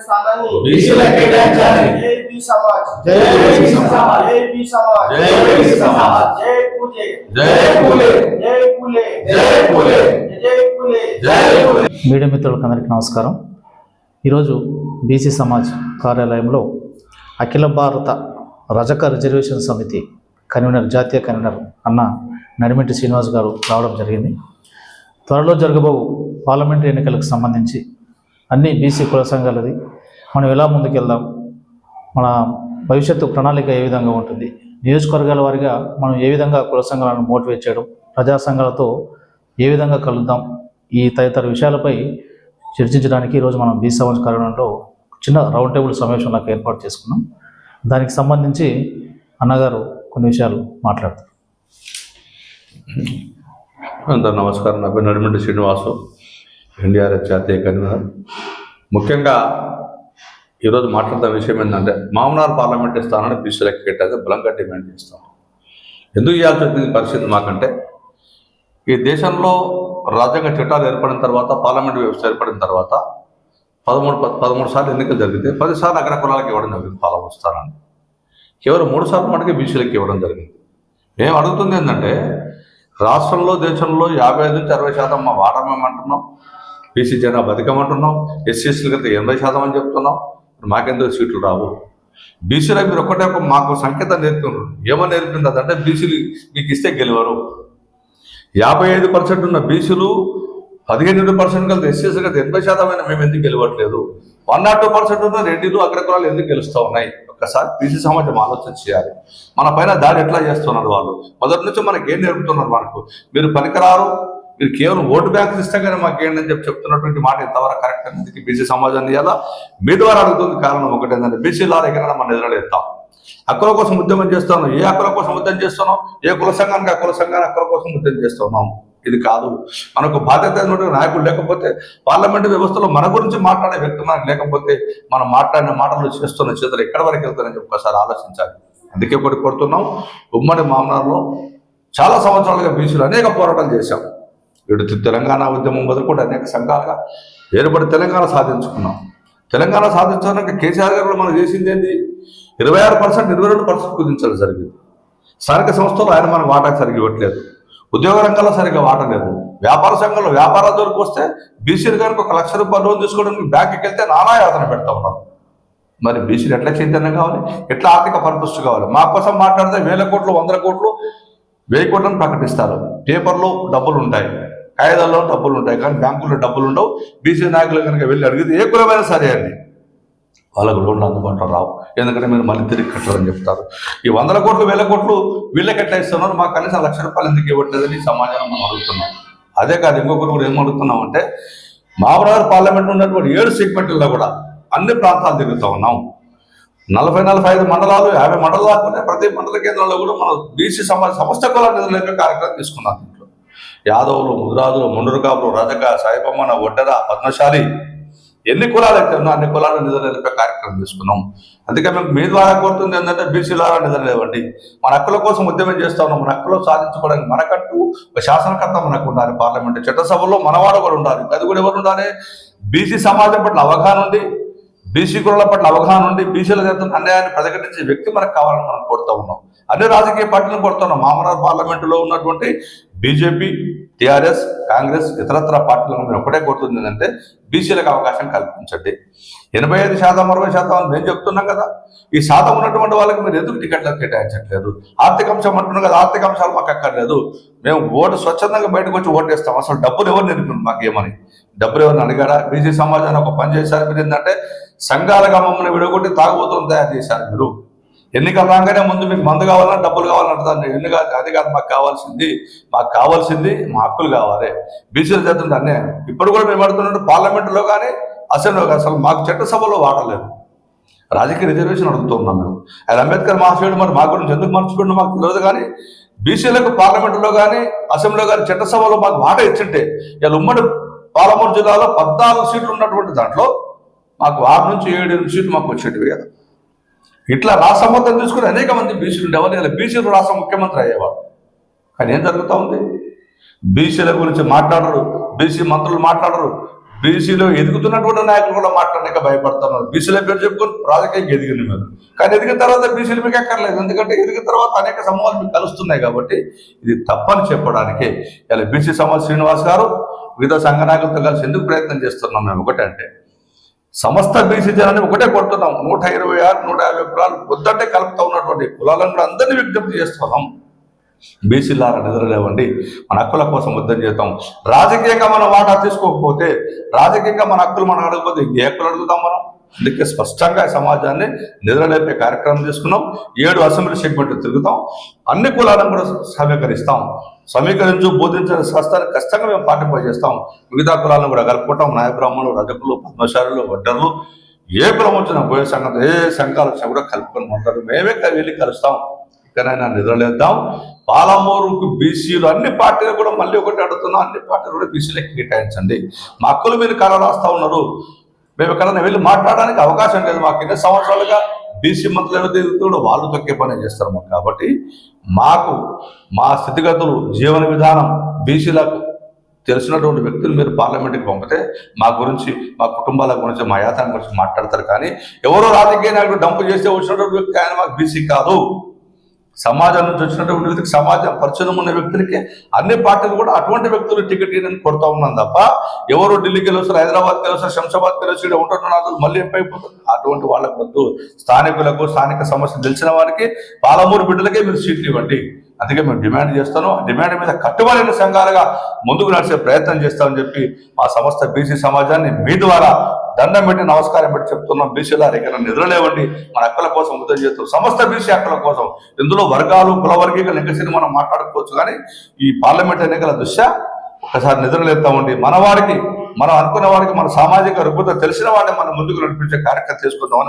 Parliament స్థానాన్ని బీసీలకు కేటాయించాలి. జై బీ సమాజ్ జై బీ సమాజ్. జై బీ సమాజ్ జై బీ సమాజ్. జై పూజే జై పూలే జై పూలే జై పూలే జై పూలే జై పూలే మీడియా మిత్రులకు అందరికీ నమస్కారం ఈరోజు బీసీ సమాజ్ కార్యాలయంలో అఖిల భారత రజక రిజర్వేషన్ సమితి కన్వీనర్ జాతీయ కన్వీనర్ అన్న నడిమిటి శ్రీనివాస్ గారు రావడం జరిగింది త్వరలో జరగబో పార్లమెంటరీ ఎన్నికలకు సంబంధించి అన్నీ బీసీ కుల సంఘాలది. మనం ఎలా ముందుకెళ్దాం? మన భవిష్యత్తు ప్రణాళిక ఏ విధంగా ఉంటుంది? నియోజకవర్గాల వారిగా మనం ఏ విధంగా కుల సంఘాలను మోటివేట్ చేయడం? ప్రజా సంఘాలతో ఏ విధంగా కలుద్దాం? ఈ తదితర విషయాలపై చర్చించడానికి ఈరోజు మనం బీ సమాజ్ కార్యాలయంలో చిన్న రౌండ్ టేబుల్ సమావేశం నాకు ఏర్పాటు చేసుకున్నాం. దానికి సంబంధించి అన్నగారు కొన్ని విషయాలు మాట్లాడతారు. అందరు నమస్కారం. నా పేరు నడిమింటి శ్రీనివాసు. ఎన్డీఆర్ఎఫ్ జాతీయ కన్వీనర్. ముఖ్యంగా ఈరోజు మాట్లాడుతున్న విషయం ఏంటంటే మామనార్ పార్లమెంటరీ స్థానాన్ని బీసీలకు కేటాయితే బలంగా డిమాండ్ చేస్తాం ఎందుకు చేయాల్సి వచ్చింది పరిస్థితి మాకంటే ఈ దేశంలో రాజ్యాంగ చట్టాలు ఏర్పడిన తర్వాత పార్లమెంట్ వ్యవస్థ ఏర్పడిన తర్వాత పదమూడు ప- పదమూడు సార్లు ఎన్నికలు జరిగితే పదిసార్లు అగ్ర కులాలకు ఇవ్వడం జరిగింది పార్లమెంట్ స్థానాన్ని. కేవలం మూడు సార్లు మటుకే బీసీలకు ఇవ్వడం జరిగింది. మేము అడుగుతుంది ఏంటంటే రాష్ట్రంలో దేశంలో యాభై ఐదు నుంచి అరవై శాతం మా వాటా బీసీ జనాభా బతికమంటున్నాం? ఎస్సీఎస్సీలకి అయితే ఎనభై శాతం అని చెప్తున్నాం. మాకెందుకు సీట్లు రావు? బీసీలో మీరు ఒక్కటే ఒక మాకు సంకేతం నేర్పుతున్నారు. ఏమని నేర్పింది? అదంటే బీసీలు మీకు ఇస్తే గెలవరు. యాభై ఐదు పర్సెంట్ ఉన్న బీసీలు పదిహేను పర్సెంట్ కలిసి ఎస్సీఎస్సీ కలిసి ఎనభై శాతమైన మేము ఎందుకు గెలవట్లేదు? వన్ నాట్ టూ పర్సెంట్ ఉన్న రెడ్డిలు అగ్రకులాలు ఎందుకు గెలుస్తూ ఉన్నాయి? ఒక్కసారి బీసీ సమాజం ఆలోచన చేయాలి. మన పైన దాడి ఎట్లా చేస్తున్నారు వాళ్ళు? మొదటి నుంచి మనకి ఏం నేర్పుతున్నారు మనకు? మీరు పనికిరారు మీరు కేవలం ఓటు బ్యాంక్ ఇస్తే కానీ ఏంటని చెప్పి చెప్తున్నటువంటి మాట ఎంతవరకు కరెక్ట్ అనేది బీసీ సమాజాన్ని ఎలా మీ ద్వారా అడుగుతుంది కారణం ఒకటేందని ఏంటంటే బీసీల దగ్గర మన ఎదురలేస్తాం హక్కుల కోసం ఉద్యమం చేస్తాను ఏ హక్కుల కోసం ఉద్యమం చేస్తున్నాం? ఏ కుల సంఘానికి ఆ కుల సంఘాన్ని హక్కుల కోసం ఉద్యమం చేస్తున్నాం? ఇది కాదు. మనకు బాధ్యత అయినటువంటి నాయకులు లేకపోతే పార్లమెంట్ వ్యవస్థలో మన గురించి మాట్లాడే వ్యక్తి మనకు లేకపోతే మనం మాట్లాడిన మాటలు చేస్తున్న చేతులు ఎక్కడి వరకు వెళ్తారని చెప్పి ఒకసారి ఆలోచించాలి. అందుకే ఒకటి కొడుతున్నాం ఉమ్మడి మామనార్లో చాలా సంవత్సరాలుగా బీసీలు అనేక పోరాటాలు చేశాం. ఇటు తెలంగాణ ఉద్యమం మొదలుకొని అనేక సంఘాలుగా ఏర్పడి తెలంగాణ సాధించుకున్నాం. తెలంగాణ సాధించడానికి కేసీఆర్ గారు మనం చేసింది ఏంటి ఇరవై ఆరు పర్సెంట్ ఇరవై రెండు పర్సెంట్ కుదించడం జరిగింది స్థానిక సంస్థలు ఆయన మనకు వాటా సరిగ్గా ఇవ్వట్లేదు. ఉద్యోగ రంగంలో సరిగ్గా వాటా లేదు. వ్యాపార సంఘంలో వ్యాపారాల దొరికి వస్తే బీసీలు గారికి ఒక లక్ష రూపాయలు లోన్ తీసుకోవడానికి బ్యాంకుకి వెళ్తే నానా యాతన పెడతా ఉన్నారు మరి బీసీలు ఎట్లా చైతన్యం కావాలి? ఎట్లా ఆర్థిక పరిపుష్టి కావాలి? మా కోసం మాట్లాడితే వేల కోట్లు వందల కోట్లు వెయ్యి కోట్లను ప్రకటిస్తారు. పేపర్లో డబ్బులు ఉంటాయి కాగితాల్లో డబ్బులు ఉంటాయి. కానీ బ్యాంకుల్లో డబ్బులు ఉండవు. బీసీ నాయకులు కనుక వెళ్ళి అడిగితే ఏ కులమైనా సరే అండి? వాళ్ళకు లోన్లు అందుబాటులో రావు. ఎందుకంటే మీరు మళ్ళీ తిరిగి కట్టాలని చెప్తారు. ఈ వందల కోట్లు వేల కోట్లు వీళ్ళకి ఎట్లా ఇస్తున్నారు మాకు కనీసం లక్ష రూపాయలు ఎందుకు ఇవ్వట్లేదని ఈ సమాజాన్ని మనం అడుగుతున్నాం. అదే కాదు ఇంకొకరు కూడా ఏం అడుగుతున్నాం అంటే మామరాజు పార్లమెంట్ ఉన్నటువంటి ఏడు సెగ్మెంట్లలో కూడా అన్ని ప్రాంతాలు తిరుగుతూ ఉన్నాం. నలభై నలభై ఐదు మండలాలు యాభై మండలాలు ప్రతి మండల కేంద్రంలో కూడా మనం బీసీ సమాజ సమస్త కుల నిధుల కార్యక్రమం తీసుకున్నాం. యాదవులు ముదురాజులు ముండరుకాపులు రజక సాయిబమ్మన ఒడ్డర పద్మశాలి ఎన్ని కులాలు అయితే ఉన్నా అన్ని కులాలు నిధులు నిలిపే కార్యక్రమం తీసుకున్నాం అందుకే మేము మీ ద్వారా కోరుతుంది ఏంటంటే బీసీలారా నిధులు లేవండి మన హక్కుల కోసం ఉద్యమం చేస్తా ఉన్నాం. మన హక్కులు సాధించుకోవడానికి మనకంటూ ఒక శాసనకర్త మనకు ఉండాలి. పార్లమెంట్ చట్టసభలో మనవాడు కూడా ఉండాలి. అది కూడా ఎవరు ఉండాలి? బీసీ సమాజం పట్ల అవగాహన ఉంది బీసీ కులాల పట్ల అవగాహన ఉండి బీసీల జరుగుతున్న అన్యాయాన్ని ప్రతిఘటించే వ్యక్తి మనకు కావాలని మనం కోరుతా ఉన్నాం. అన్ని రాజకీయ పార్టీలను కోరుతున్నాం మామనార్ పార్లమెంటులో ఉన్నటువంటి బీజేపీ టీఆర్ఎస్ కాంగ్రెస్ ఇతరత్ర పార్టీలను మేము ఒకటే కోరుతుంది ఏంటంటే బీసీలకు అవకాశం కల్పించండి. ఎనభై ఐదు శాతం అరవై శాతం మేము చెప్తున్నాం కదా. ఈ శాతం ఉన్నటువంటి వాళ్ళకి మీరు ఎందుకు టికెట్లు కేటాయించట్లేదు? ఆర్థిక అంశం అంటున్నాం కదా ఆర్థిక అంశాలు మాకు అక్కర్లేదు. మేము ఓటు స్వచ్ఛందంగా బయటకు వచ్చి ఓటేస్తాం అసలు డబ్బులు ఎవరు నేర్పింది మాకు ఏమని డబ్బులు ఎవరిని అడిగారా? బీసీ సమాజాన్ని ఒక పని చేశారు. మీరు ఏంటంటే సంఘాలుగా మమ్మల్ని విడగొట్టి తాగుబోతులను తయారు చేశారు మీరు. ఎన్నికలు రాగానే ముందు మీకు మందు కావాలన్నా డబ్బులు కావాలంటే దాన్ని ఎన్నిక అది కాదు మాకు కావాల్సింది మాకు కావాల్సింది మా హక్కులు కావాలి. బీసీలు చేస్తుంటే అన్యాయం. ఇప్పుడు కూడా మేము పడుతున్నాడు పార్లమెంటులో కానీ అసెంబ్లీలో కానీ అసలు మాకు చట్టసభలో వాడలేదు. రాజకీయ రిజర్వేషన్ అడుగుతున్నాం మేము. ఆయన అంబేద్కర్ మహాశయుడు మరి మా గురించి ఎందుకు మర్చిపోయిన మాకు తెలియదు కానీ బీసీలకు పార్లమెంటులో కానీ అసెంబ్లీలో కానీ చట్టసభలో మాకు మాట ఇచ్చింటే ఇలా ఉమ్మడి పాలమూరు జిల్లాలో పద్నాలుగు సీట్లు ఉన్నటువంటి దాంట్లో మాకు ఆరు నుంచి ఏడు సీట్లు మాకు వచ్చేటివి కదా. ఇట్లా రాష్ట్ర మొత్తం తీసుకుని అనేక మంది బీసీలు ఉండేవారు ఇలా బీసీలు రాష్ట్ర ముఖ్యమంత్రి అయ్యేవారు కానీ ఏం జరుగుతూ ఉంది? బీసీల గురించి మాట్లాడరు బీసీ మంత్రులు మాట్లాడరు. బీసీలో ఎదుగుతున్నటువంటి నాయకులు కూడా మాట్లాడలేక భయపడుతున్నారు. బీసీల పేరు చెప్పుకొని రాజకీయంగా ఎదిగింది మీరు. కానీ ఎదిగిన తర్వాత బీసీలు మీకు ఎక్కర్లేదు. ఎందుకంటే ఎదిగిన తర్వాత అనేక సమూహాలు మీకు కలుస్తున్నాయి కాబట్టి ఇది తప్పని చెప్పడానికి. ఇలా బీసీ సమాజ్ శ్రీనివాస్ గారు వివిధ సంఘ నాయకులతో కలిసి ఎందుకు ప్రయత్నం చేస్తున్నాం మేము? ఒకటంటే సమస్త బీసీ జనాన్ని ఒకటే కొడుతున్నాం. నూట ఇరవై ఆరు నూట యాభై కులాలు వద్దంటే కలుపుతా ఉన్నటువంటి కులాలను కూడా అందరినీ విజ్ఞప్తి చేస్తున్నాం. బీసీలారా నిద్రలేవండి. మన హక్కుల కోసం యుద్ధం చేద్దాం రాజకీయంగా మనం వాటా తీసుకోకపోతే రాజకీయంగా మన హక్కులు మనం అడగకపోతే ఏ హక్కులు అడుగుతాం మనం? అందుకే స్పష్టంగా సమాజాన్ని నిద్రలేపే కార్యక్రమం తీసుకున్నాం. ఏడు అసెంబ్లీ సెగ్మెంట్లు తిరుగుతాం. అన్ని కులాలను కూడా సమీకరిస్తాం సమీకరించు బోధించిన శాస్త్రాన్ని ఖచ్చితంగా మేము పార్టిసిపేట్ చేస్తాం. మిగతా కులాలను కూడా కలుపుకుంటాం. నాయబ్రాహ్మణులు రజకులు పద్మశాలులు వడ్డర్లు. ఏ కులం వచ్చినా పోయే సంఘం ఏ సంఘాలు వచ్చినా కూడా కలుపుకొని ఉంటారు. మేమే వెళ్ళి కలుస్తాం. ఇక్కడైనా నిద్రలేద్దాం. పాలమూరుకు బీసీలు అన్ని పార్టీలు కూడా మళ్ళీ ఒకటి అడుగుతున్నాం అన్ని పార్టీలు కూడా బీసీలకు కేటాయించండి. మా హక్కులు మీరు కళ రాస్తా ఉన్నారు. మేము ఎక్కడైనా వెళ్ళి మాట్లాడడానికి అవకాశం లేదు మాకు. ఎన్ని సంవత్సరాలుగా బీసీ మంత్రులు కూడా వాళ్ళు తొక్కే పని చేస్తారు మాకు. కాబట్టి మాకు మా స్థితిగతులు జీవన విధానం బీసీలకు తెలిసినటువంటి వ్యక్తులు మీరు పార్లమెంట్కి పంపితే మా గురించి మా కుటుంబాల గురించి మా యాతన గురించి మాట్లాడతారు. కానీ ఎవరో రాజకీయ నాయకుడు డంపు చేస్తే వచ్చినటువంటి వ్యక్తి ఆయన మాకు బీసీ కాదు. సమాజం నుంచి వచ్చినటువంటి వ్యక్తికి సమాజం పరిచయం ఉన్న వ్యక్తులకి అన్ని పార్టీలు కూడా అటువంటి వ్యక్తులు టికెట్ ఇవ్వని కొడతా ఉన్నాం తప్ప ఎవరు ఢిల్లీకి వెళ్ళొస్తారు హైదరాబాద్కి వెళ్ళొస్తారు శంషాబాద్కి వెళ్ళొచ్చి ఉంటున్నారు మళ్ళీ ఎప్పైపోతుంది అటువంటి వాళ్ళకు వద్దు. స్థానికులకు స్థానిక సమస్యలు తెలిసిన వారికి పాలమూరు బిడ్డలకే మీరు సీట్లు ఇవ్వండి. అందుకే మేము డిమాండ్ చేస్తాను ఆ డిమాండ్ మీద కట్టుబడిన సంఘాలుగా ముందుకు నడిచే ప్రయత్నం చేస్తామని చెప్పి మా సంస్థ బీసీ సమాజాన్ని మీ ద్వారా దండం పెట్టి నమస్కారం పెట్టి చెప్తున్నాం. బీసీల ఇక్కడ నిద్రలేవండి మన అక్కల కోసం ఉద్యోగం చేస్తాం సమస్త బీసీ అక్కల కోసం. ఇందులో వర్గాలు కుల వర్గీకరణ ఎన్నికసి మనం మాట్లాడుకోవచ్చు. కానీ ఈ పార్లమెంట్ ఎన్నికల దృష్ట్యా ఒకసారి నిద్రలేస్తామండి మన వారికి మనం అనుకున్న వారికి మన సామాజిక రుగ్మత తెలిసిన వాడిని మనం ముందుకు నడిపించే కార్యక్రమం తీసుకుందామని